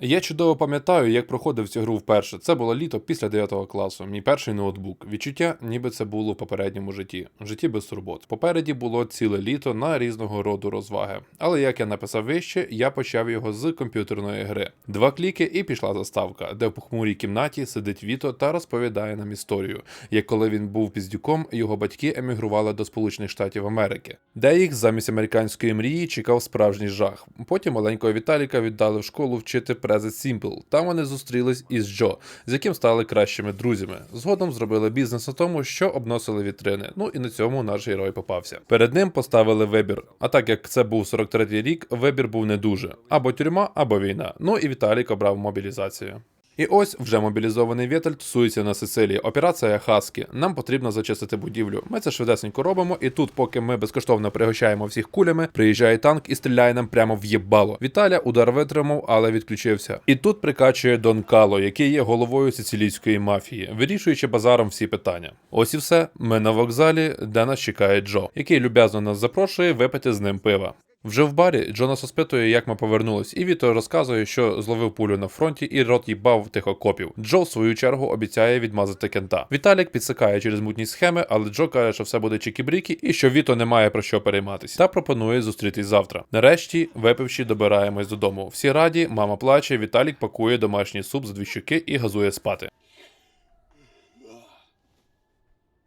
Я чудово пам'ятаю, як проходив цю гру вперше. Це було літо після 9 класу. Мій перший ноутбук. Відчуття, ніби це було в попередньому житті. В житті без турбот. Попереді було ціле літо на різного роду розваги. Але як я написав вище, я почав його з комп'ютерної гри. Два кліки і пішла заставка, де в похмурій кімнаті сидить Віто та розповідає нам історію, як коли він був піздюком, його батьки емігрували до Сполучених Штатів Америки, де їх замість американської мрії чекав справжній жах. Потім маленького Віталіка віддали в школу вчити Present Simple. Там вони зустрілись із Джо, з яким стали кращими друзями. Згодом зробили бізнес на тому, що обносили вітрини. Ну і на цьому наш герой попався. Перед ним поставили вибір. А так як це був 43-й рік, вибір був не дуже: або тюрма, або війна. Ну і Віталік обрав мобілізацію. І ось вже мобілізований Вєтель тусується на Сицилії. Операція Хаскі. Нам потрібно зачистити будівлю. Ми це швидесенько робимо, і тут, поки ми безкоштовно пригощаємо всіх кулями, приїжджає танк і стріляє нам прямо в єбало. Віталя удар витримав, але відключився. І тут прикачує Дон Кало, який є головою сицилійської мафії, вирішуючи базаром всі питання. Ось і все. Ми на вокзалі, де нас чекає Джо, який люб'язно нас запрошує випити з ним пива. Вже в барі Джо нас розпитує, як ми повернулись, і Віто розказує, що зловив пулю на фронті і рот їбав тих окопів. Джо, в свою чергу, обіцяє відмазати кента. Віталік підсикає через мутні схеми, але Джо каже, що все буде чікі-брікі і що Віто не має про що перейматись, та пропонує зустрітись завтра. Нарешті, випивши, добираємось додому. Всі раді, мама плаче, Віталік пакує домашній суп з дві щуки і газує спати.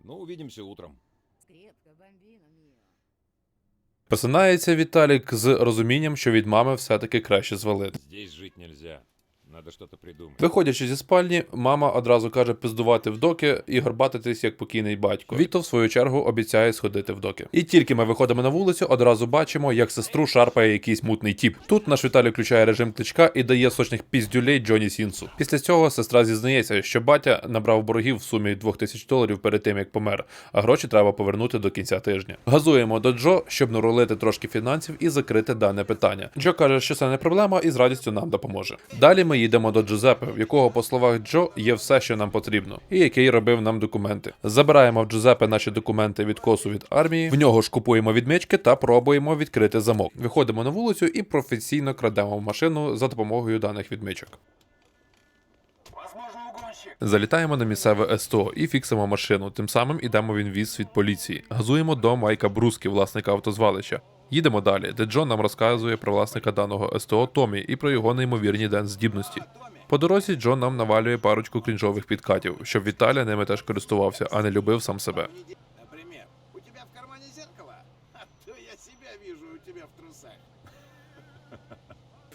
Ну, увидимся утром. Крепко, бомбина мия. Просинається Віталік з розумінням, що від мами все-таки краще звалити. Здесь жити нельзя. Надо что-то придумать. Виходячи зі спальні, мама одразу каже пиздувати в доки і горбатитись як покійний батько. Віто, в свою чергу, обіцяє сходити в доки. І тільки ми виходимо на вулицю, одразу бачимо, як сестру шарпає якийсь мутний тіп. Тут наш Віталій включає режим кличка і дає сочних піздюлей Джоні Сінсу. Після цього сестра зізнається, що батя набрав боргів в сумі 2000 доларів перед тим, як помер, а гроші треба повернути до кінця тижня. Газуємо до Джо, щоб нарулити трошки фінансів і закрити дане питання. Джо каже, що це не проблема і з радістю нам допоможе. Далі ми їдемо до Джузеппе, в якого, по словах Джо, є все, що нам потрібно, і який робив нам документи. Забираємо в Джузеппе наші документи від косу від армії. В нього ж купуємо відмички та пробуємо відкрити замок. Виходимо на вулицю і професійно крадемо в машину за допомогою даних відмичок. Залітаємо на місцеве СТО і фіксимо машину. Тим самим ідемо в інвіз від поліції. Газуємо до Майка Бруски, власника автозвалища. Їдемо далі, де Джон нам розказує про власника даного СТО Томі і про його неймовірні ден здібності. По дорозі Джон нам навалює парочку крінжових підкатів, щоб Віталя ними теж користувався, а не любив сам себе. Например, у тебя в кармане зеркало? А то я себя вижу у тебя в трусах.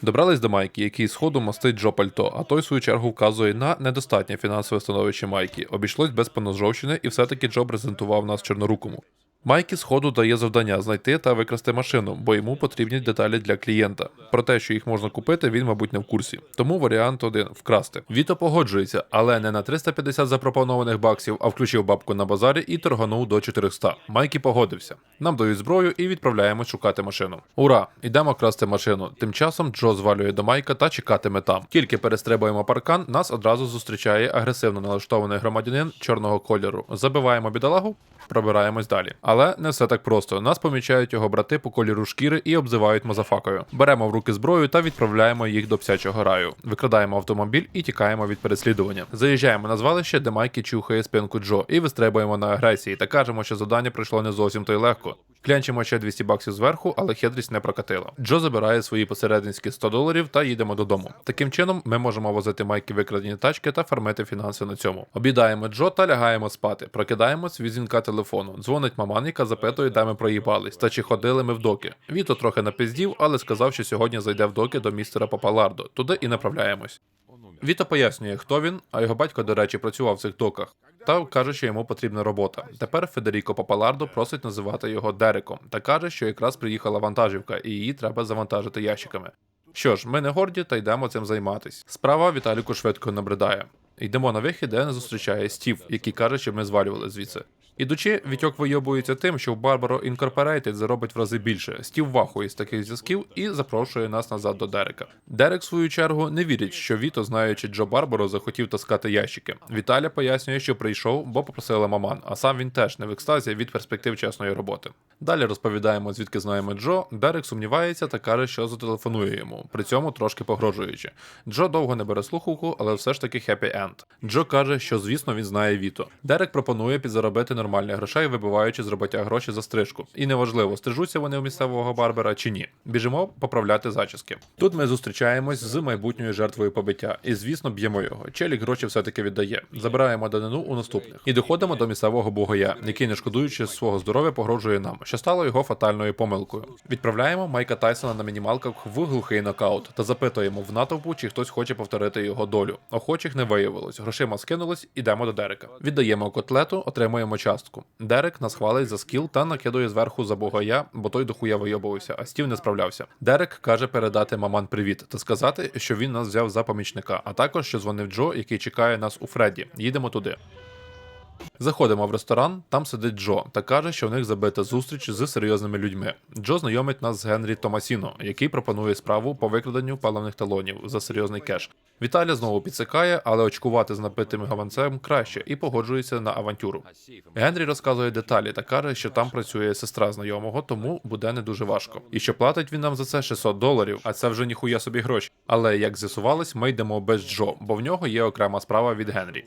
Добрались до Майки, який сходу мастить Джо пальто, а той в свою чергу вказує на недостатнє фінансове становище Майки. Обійшлось без поножовщини, і все-таки Джо презентував нас чорнорукому. Майкі сходу дає завдання знайти та викрасти машину, бо йому потрібні деталі для клієнта. Про те, що їх можна купити, він, мабуть, не в курсі. Тому варіант один вкрасти. Віто погоджується, але не на 350 запропонованих баксів, а включив бабку на базарі і торганув до 400. Майкі погодився. Нам дають зброю і відправляємо шукати машину. Ура! Ідемо красти машину. Тим часом Джо звалює до Майка та чекатиме там. Тільки перестрибуємо паркан, нас одразу зустрічає агресивно налаштований громадянин чорного кольору. Забиваємо бідолагу. Пробираємось далі. Але не все так просто. Нас помічають його брати по кольору шкіри і обзивають мазафакою. Беремо в руки зброю та відправляємо їх до псячого раю. Викрадаємо автомобіль і тікаємо від переслідування. Заїжджаємо на звалище, де Майкі чухає спинку Джо, і вистрибуємо на агресії та кажемо, що завдання пройшло не зовсім то й легко. Клянчимо ще 200 баксів зверху, але хитрість не прокатила. Джо забирає свої посередницькі 100 доларів та їдемо додому. Таким чином, ми можемо возити майки викрадені тачки та фармити фінанси на цьому. Обідаємо Джо та лягаємо спати. Прокидаємось від дзвінка телефону. Дзвонить маман, яка запитує, де ми проїбались, та чи ходили ми в доки. Віто трохи напиздів, але сказав, що сьогодні зайде в доки до містера Попалардо. Туди і направляємось. Віто пояснює, хто він, а його батько, до речі, працював в цих доках. Та каже, що йому потрібна робота. Тепер Федеріко Папалардо просить називати його Дереком та каже, що якраз приїхала вантажівка, і її треба завантажити ящиками. Що ж, ми не горді та йдемо цим займатись. Справа Віталіку швидко набридає. Йдемо на вихід, де нас зустрічає Стів, який каже, що ми звалювали звідси. Ідучи, Вітьок вийобується тим, що в Barbaro Incorporated заробить в рази більше. Стів вахує з таких зв'язків і запрошує нас назад до Дерека. Дерек, в свою чергу, не вірить, що Віто, знаючи Джо Барбаро, захотів таскати ящики. Віталя пояснює, що прийшов, бо попросила маман, а сам він теж не в екстазі від перспектив чесної роботи. Далі розповідаємо, звідки знаємо Джо. Дерек сумнівається та каже, що зателефонує йому, при цьому трошки погрожуючи. Джо довго не бере слухавку, але все ж таки хеппі енд. Джо каже, що звісно він знає Віто. Дерек пропонує підзаробити нормальні грошей, вибиваючи з роботя гроші за стрижку. І неважливо, стрижуться вони у місцевого барбера чи ні. Біжимо поправляти зачіски. Тут ми зустрічаємось з майбутньою жертвою побиття, і звісно б'ємо його. Челік гроші все-таки віддає. Забираємо данину у наступних. І доходимо до місцевого богоя, який, не шкодуючи свого здоров'я, погрожує нам, що стало його фатальною помилкою. Відправляємо Майка Тайсона на мінімалках в глухий нокаут та запитуємо в натовпу, чи хтось хоче повторити його долю. Охочих не виявилось. Грошима скинулись, ідемо до Дерека. Віддаємо котлету, отримуємо частку. Дерек нас хвалить за скіл та накидує зверху за богоя, бо той дохуя вийобувався, а стів не справлявся. Дерек каже передати маман привіт та сказати, що він нас взяв за помічника, а також що дзвонив Джо, який чекає нас у Фредді. Їдемо туди. Заходимо в ресторан, там сидить Джо та каже, що в них забита зустріч з серйозними людьми. Джо знайомить нас з Генрі Томасіно, який пропонує справу по викраденню паливних талонів за серйозний кеш. Віталя знову підсикає, але очкувати з напитим гаванцем краще і погоджується на авантюру. Генрі розказує деталі та каже, що там працює сестра знайомого, тому буде не дуже важко. І що платить він нам за це 600 доларів, а це вже ніхуя собі гроші. Але як з'ясувалось, ми йдемо без Джо, бо в нього є окрема справа від Генрі.